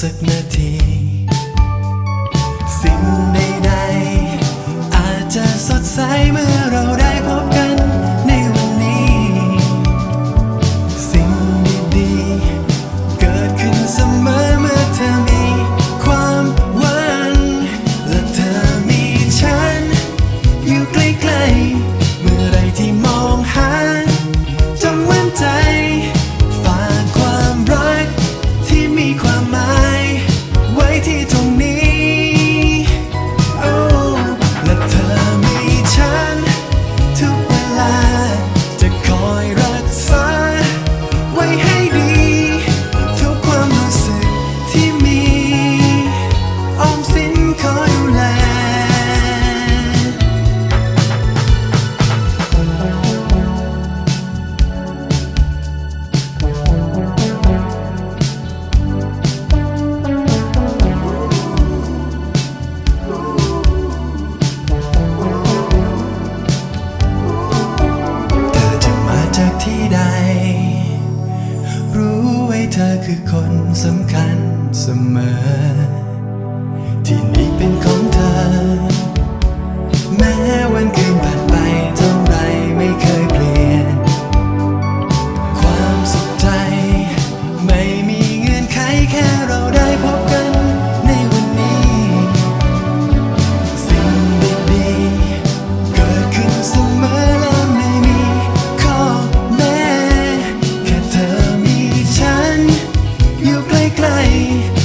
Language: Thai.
สักนาที สิ่งใดๆอาจจะสดใสเมื่อเราได้พบกันในวันนี้ สิ่งดีๆเกิดขึ้นเสมอเมื่อเธอมีความหวังและเธอมีฉัน อยู่ใกล้ๆเมื่อไรที่มองหาจงมั่นใจ ฝากความรักที่มีความหมาย กันเสมอ ที่นี่เป็นของ sky